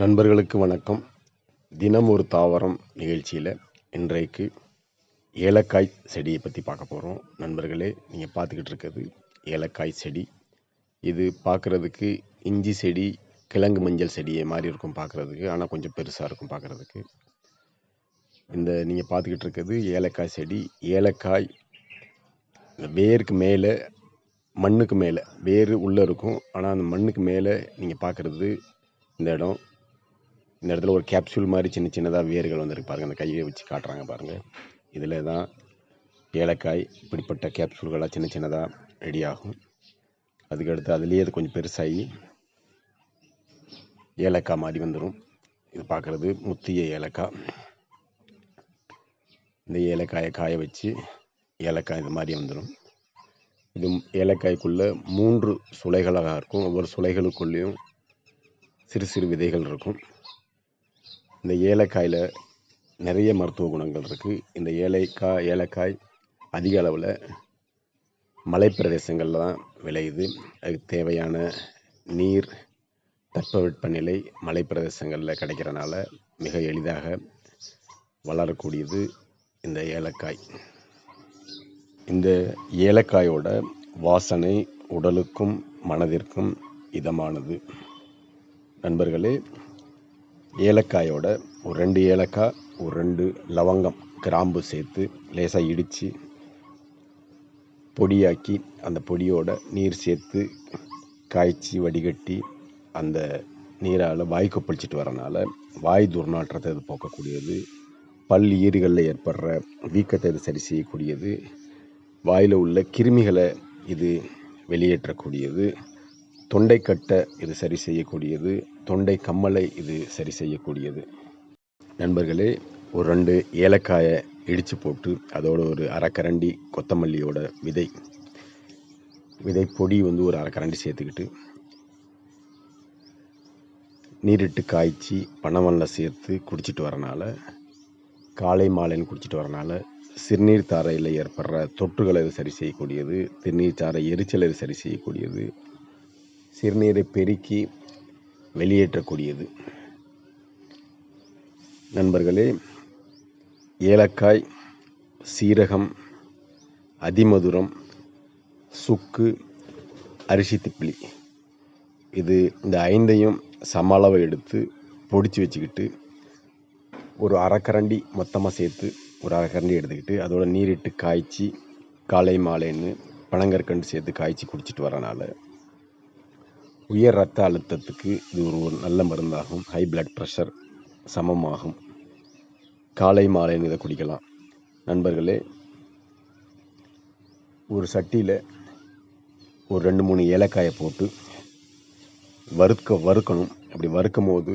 நண்பர்களுக்கு வணக்கம். தினம் ஒரு தாவரம் நிகழ்ச்சியில் இன்றைக்கு ஏலக்காய் செடியை பற்றி பார்க்க போகிறோம் நண்பர்களே நீங்கள் பார்த்துக்கிட்டு இருக்கிறது ஏலக்காய் செடி. இது பார்க்குறதுக்கு இஞ்சி செடி கிழங்கு மஞ்சள் செடியை மாதிரி இருக்கும் பார்க்குறதுக்கு ஆனால் கொஞ்சம் பெருசாக இருக்கும் பார்க்குறதுக்கு. இந்த நீங்கள் பார்த்துக்கிட்டு இருக்கிறது ஏலக்காய் செடி. ஏலக்காய் இந்த வேருக்கு மேலே மண்ணுக்கு மேலே வேர் உள்ளே இருக்கும். ஆனால் அந்த மண்ணுக்கு மேலே நீங்கள் பார்க்குறது இந்த இடம். இந்த இடத்துல ஒரு கேப்சூல் மாதிரி சின்ன சின்னதாக வேர்கள் வந்துருக்கு பாருங்கள் அந்த கையை வச்சு காட்டுறாங்க பாருங்கள் இதில் தான் ஏலக்காய் இப்படிப்பட்ட கேப்சூல்களாக சின்ன சின்னதாக ரெடி ஆகும். அதுக்கடுத்து அதுலேயே அது கொஞ்சம் பெருசாகி ஏலக்காய் மாதிரி வந்துடும் இது பார்க்குறது முத்திய ஏலக்காய். இந்த ஏலக்காயை காய வச்சு ஏலக்காய் இது மாதிரி வந்துடும் இது ஏலக்காய்க்குள்ளே மூன்று சுளைகளாக இருக்கும். ஒவ்வொரு சுளைகளுக்குள்ளேயும் சிறு சிறு விதைகள் இருக்கும். இந்த ஏலக்காயில் நிறைய மருத்துவ குணங்கள் இருக்குது இந்த ஏலக்காய் ஏலக்காய் அதிக அளவில் மலைப்பிரதேசங்களில் தான் விளையுது. அதுக்கு தேவையான நீர் தட்பவெப்பநிலை மலைப்பிரதேசங்களில் கிடைக்கிறனால மிக எளிதாக வளரக்கூடியது இந்த ஏலக்காய். இந்த ஏலக்காயோட வாசனை உடலுக்கும் மனதிற்கும் இதமானது. நண்பர்களே ஏலக்காயோட ஒரு ரெண்டு ஏலக்காய் ஒரு ரெண்டு லவங்கம் கிராம்பு சேர்த்து லேசாக இடித்து பொடியாக்கி அந்த பொடியோட நீர் சேர்த்து காய்ச்சி வடிகட்டி அந்த நீரால் வாய் கொப்பளிச்சிட்டு வரனால வாய் துர்நாற்றத்தை இது போக்கக்கூடியது. பல் ஈறுகளில் ஏற்படுற வீக்கத்தை இது சரி செய்யக்கூடியது. வாயில் உள்ள கிருமிகளை இது வெளியேற்றக்கூடியது. தொண்டைக்கட்டை இது சரி செய்யக்கூடியது. தொண்டை கம்மலை இது சரி செய்யக்கூடியது. நண்பர்களே ஒரு ரெண்டு ஏலக்காயை இடித்து போட்டு அதோட ஒரு அரைக்கரண்டி கொத்தமல்லியோட விதை விதை பொடி வந்து ஒரு அரைக்கரண்டி சேர்த்துக்கிட்டு நீரிட்டு காய்ச்சி பனமல்ல சேர்த்து குடிச்சிட்டு வரனால காலை மாலைன்னு குடிச்சிட்டு வரனால சிறுநீர் தாரையில் ஏற்படுற தொற்றுகளை இது சரி செய்யக்கூடியது திருநீர் தாரை எரிச்சலை இது சரி செய்யக்கூடியது. சிறுநீரை பெருக்கி வெளியேற்றக்கூடியது. நண்பர்களே ஏலக்காய் சீரகம் அதிமதுரம் சுக்கு அரிசி திப்பிலி. இது இந்த ஐந்தையும் சம அளவை எடுத்து பொடிச்சு வச்சுக்கிட்டு ஒரு அரைக்கரண்டி மொத்தமாக சேர்த்து ஒரு அரைக்கரண்டி எடுத்துக்கிட்டு அதோட நீரிட்டு காய்ச்சி காலை மாலைன்னு பனங்கற்கண்டு சேர்த்து காய்ச்சி குடிச்சிட்டு வரனால உயர் ரத்த அழுத்தத்துக்கு இது ஒரு ஒரு நல்ல மருந்தாகும். ஹை பிளட் ப்ரெஷர் சமமாகும். காலை மாலைன்னு இதை குடிக்கலாம். நண்பர்களே ஒரு சட்டியில் ஒரு ரெண்டு மூணு ஏலக்காயை போட்டு வறுக்க வறுக்கணும். அப்படி வறுக்கும் போது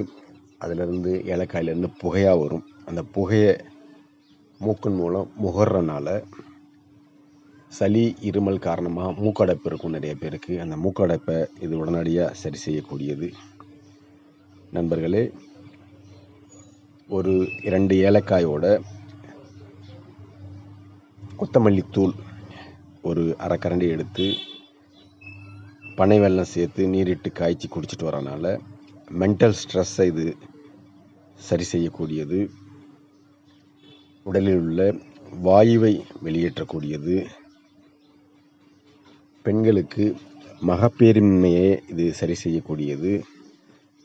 அதிலிருந்து ஏலக்காயிலேருந்து புகையாக வரும். அந்த புகையை மூக்கின் மூலம் முகர்றனால சளி இருமல் காரணமாக மூக்கடைப்பு இருக்கும் நிறைய பேருக்கு. அந்த மூக்கடைப்பை இது உடனடியாக சரி செய்யக்கூடியது. நண்பர்களே ஒரு இரண்டு ஏலக்காயோட கொத்தமல்லி தூள் ஒரு அரைக்கரண்டி எடுத்து பனை வெள்ளம் சேர்த்து நீரிட்டு காய்ச்சி குடிச்சிட்டு வரனால மென்டல் ஸ்ட்ரெஸ்ஸை இது சரி செய்யக்கூடியது. உடலில் உள்ள வாயுவை வெளியேற்றக்கூடியது. பெண்களுக்கு மகப்பேரின்மையை இது சரி செய்யக்கூடியது.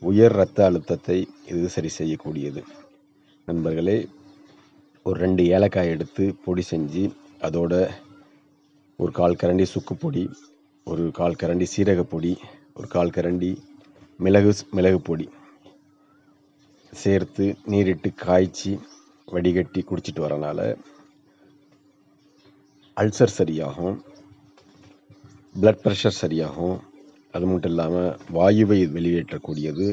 உயர் இரத்த அழுத்தத்தை இது சரி செய்யக்கூடியது. நண்பர்களே ஒரு ரெண்டு ஏலக்காய் எடுத்து பொடி செஞ்சு அதோட ஒரு கால் கரண்டி சுக்கு பொடி ஒரு கால் கரண்டி சீரகப்பொடி ஒரு கால் கரண்டி மிளகு மிளகு பொடி சேர்த்து நீரிட்டு காய்ச்சி வடிகட்டி குடிச்சிட்டு வரனால அல்சர் சரியாகும். பிளட் ப்ரெஷர் சரியாகும். அது மட்டும் இல்லாமல் வாயுவை வெளியேற்றக்கூடியது.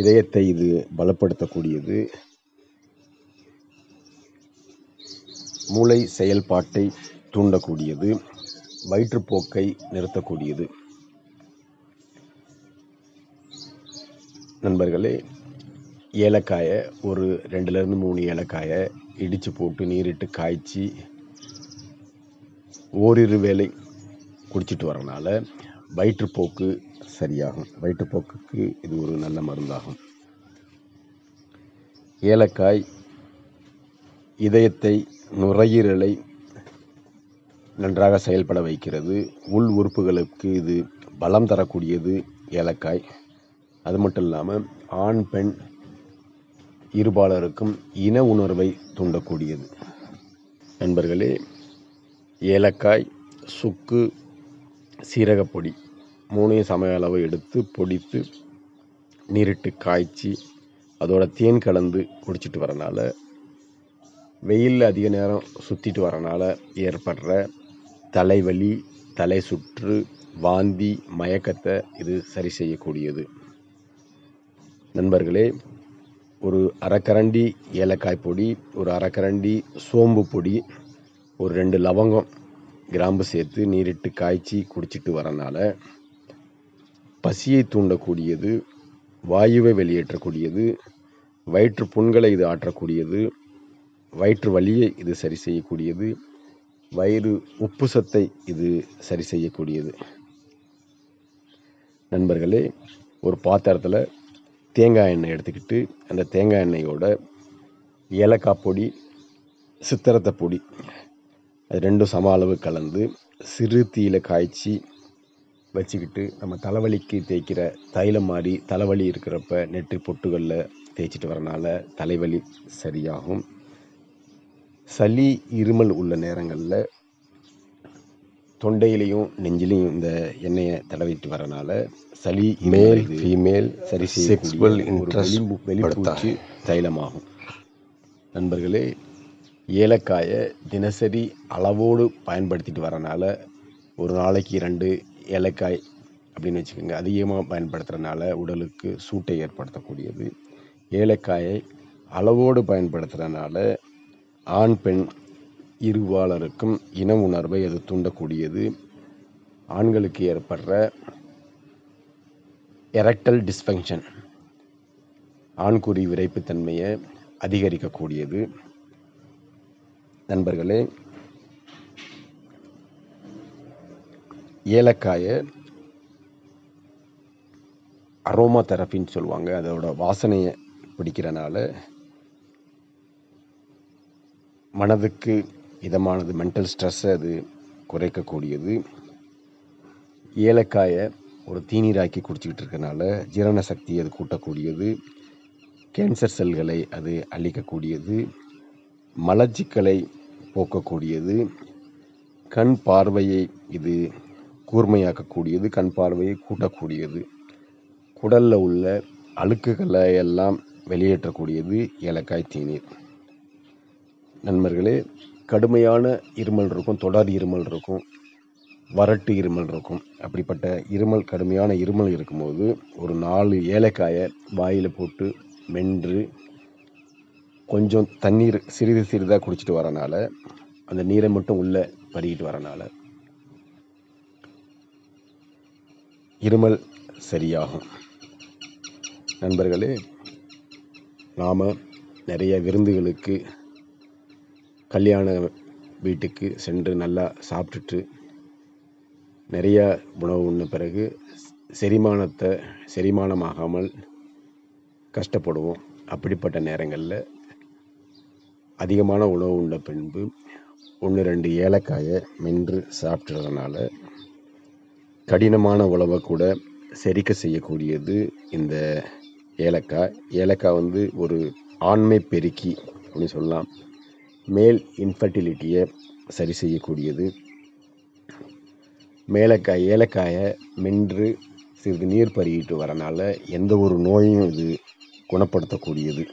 இதயத்தை இது பலப்படுத்தக்கூடியது. மூளை செயல்பாட்டை தூண்டக்கூடியது. வயிற்றுப்போக்கை நிறுத்தக்கூடியது. நண்பர்களே ஏலக்காயை ஒரு ரெண்டுலேருந்து மூணு ஏலக்காயை இடித்து போட்டு நீரிட்டு காய்ச்சி ஓரிரு வேலை குடிச்சிட்டு வரனால வயிற்றுப்போக்கு சரியாகும். வயிற்றுப்போக்குக்கு இது ஒரு நல்ல மருந்தாகும். ஏலக்காய் இதயத்தை நுரையீரலை நன்றாக செயல்பட வைக்கிறது. உள் உறுப்புகளுக்கு இது பலம் தரக்கூடியது ஏலக்காய். அது மட்டும் இல்லாமல் ஆண் பெண் இருபாலருக்கும் இன உணர்வை தூண்டக்கூடியது. நண்பர்களே ஏலக்காய் சுக்கு சீரகப்பொடி மூணையும் சம அளவு எடுத்து பொடித்து நீரிட்டு காய்ச்சி அதோட தேன் கலந்து குடிச்சிட்டு வரனால வெயிலில் அதிக நேரம் சுற்றிட்டு வரனால ஏற்படுற தலைவலி தலை சுற்று வாந்தி மயக்கத்தை இது சரி செய்யக்கூடியது. நண்பர்களே ஒரு அரைக்கரண்டி ஏலக்காய் பொடி ஒரு அரைக்கரண்டி சோம்பு பொடி ஒரு ரெண்டு லவங்கம் கிராம்பு சேர்த்து நீரிட்டு காய்ச்சி குடிச்சிட்டு வரனால பசியை தூண்டக்கூடியது வாயுவை வெளியேற்றக்கூடியது வயிற்று புண்களை இது ஆற்றக்கூடியது வயிற்று வலியை இது சரி செய்யக்கூடியது வயிறு உப்பு சத்தை இது சரி செய்யக்கூடியது. நண்பர்களே ஒரு பாத்திரத்தில் தேங்காய் எண்ணெய் எடுத்துக்கிட்டு அந்த தேங்காய் எண்ணெயோட ஏலக்காய் பொடி சித்திரத்தை பொடி அது ரெண்டும் சம அளவு கலந்து சிறு தீயில காய்ச்சி வச்சுக்கிட்டு நம்ம தலைவலிக்கு தேய்க்கிற தைலம் மாதிரி தலைவலி இருக்கிறப்ப நெற்றி பொட்டுகளில் தேய்ச்சிட்டு வரனால தலைவலி சரியாகும். சளி இருமல் உள்ள நேரங்களில் தொண்டையிலையும் நெஞ்சிலையும் இந்த எண்ணெயை தடவிட்டு வரனால சளி மேல் ஃபீமேல் சரி interest வெளிம்பு வெளிப்பூச்சு தைலமாகும். நண்பர்களே ஏலக்காயை தினசரி அளவோடு பயன்படுத்திட்டு வரனால ஒரு நாளைக்கு ரெண்டு ஏலக்காய் அப்படின்னு வச்சுக்கோங்க. அதிகமாக பயன்படுத்துகிறனால உடலுக்கு சூட்டை ஏற்படுத்தக்கூடியது. ஏலக்காயை அளவோடு பயன்படுத்துகிறனால ஆண் பெண் இருவாளருக்கும் இன உணர்வை அது தூண்டக்கூடியது. ஆண்களுக்கு ஏற்படுற எரக்டல் டிஸ்ஃபங்க்ஷன் ஆண்குறி விரைப்புத்தன்மையை அதிகரிக்கக்கூடியது. நண்பர்களே ஏலக்காயை அரோமா தெரப்பின்னு சொல்லுவாங்க. அதோட வாசனையை பிடிக்கிறனால மனதுக்கு இதமானது மென்டல் ஸ்ட்ரெஸ்ஸை அது குறைக்கக்கூடியது. ஏலக்காயை ஒரு தீநீராக்கி குடிச்சிக்கிட்டு இருக்கனால ஜீரண சக்தி அது கூட்டக்கூடியது. கேன்சர் செல்களை அது அழிக்கக்கூடியது. மலச்சிக்கலை போக்கக்கூடியது. கண் பார்வையை இது கூர்மையாக்கக்கூடியது கண் பார்வையை கூட்டக்கூடியது. குடலில் உள்ள அழுக்குகளை எல்லாம் வெளியேற்றக்கூடியது ஏலக்காய் தேநீர். நண்பர்களே கடுமையான இருமல் இருக்கும் தொடர் இருமல் இருக்கும் வறட்டு இருமல் இருக்கும். அப்படிப்பட்ட இருமல் கடுமையான இருமல் இருக்கும்போது ஒரு நாலு ஏலக்காயை வாயில் போட்டு மென்று கொஞ்சம் தண்ணீர் சிறிது சிறிதாக குடிச்சிட்டு வரனால அந்த நீரை மட்டும் உள்ளே பருகிட்டு வரனால இருமல் சரியாகும். நண்பர்களே நாம் நிறைய விருந்துகளுக்கு கல்யாண வீட்டுக்கு சென்று நல்லா சாப்பிட்டுட்டு நிறைய உணவு உண்ண பிறகு செரிமானத்தை செரிமானமாகாமல் கஷ்டப்படுவோம். அப்படிப்பட்ட நேரங்களில் அதிகமான உணவு உண்ட பின்பு ஒன்று ரெண்டு ஏலக்காயை மென்று சாப்பிட்றதுனால கடினமான உணவை கூட செரிக்க செய்யக்கூடியது இந்த ஏலக்காய். ஏலக்காய் வந்து ஒரு ஆண்மை பெருக்கி அப்படின்னு சொல்லலாம். மேல் இன்ஃபர்டிலிட்டியை சரி செய்யக்கூடியது. மேலக்காய் ஏலக்காயை மென்று சிறிது நீர் பருகிட்டு வரனால எந்த ஒரு நோயும் இது குணப்படுத்தக்கூடியது.